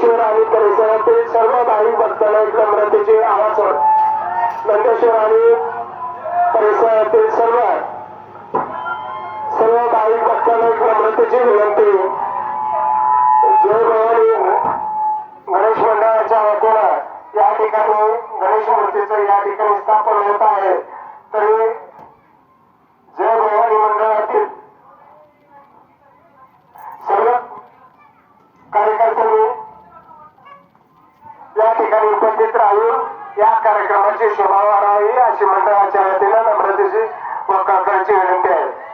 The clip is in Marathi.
नंदेश्वर आणि परिसरातील सर्व भाविक भक्तांना एक नम्रतेचे आवाहन. नंदेश्वर आणि परिसरातील सर्व सर्व भाविक भक्तांना एक नम्रतेची विनंती. जय भवानी. गणेश मंडळाच्या वतीनं या ठिकाणी गणेश मूर्तीचं या ठिकाणी स्थापन होत आहे. तरी जय भवानी मंडळातील सर्व कार्यकर्त्यांनी या ठिकाणी उपस्थित राहून या कार्यक्रमाची शोभा वाढावी अशी मंडळाच्या वतीनं नम्रतेची व कळकळीची विनंती आहे.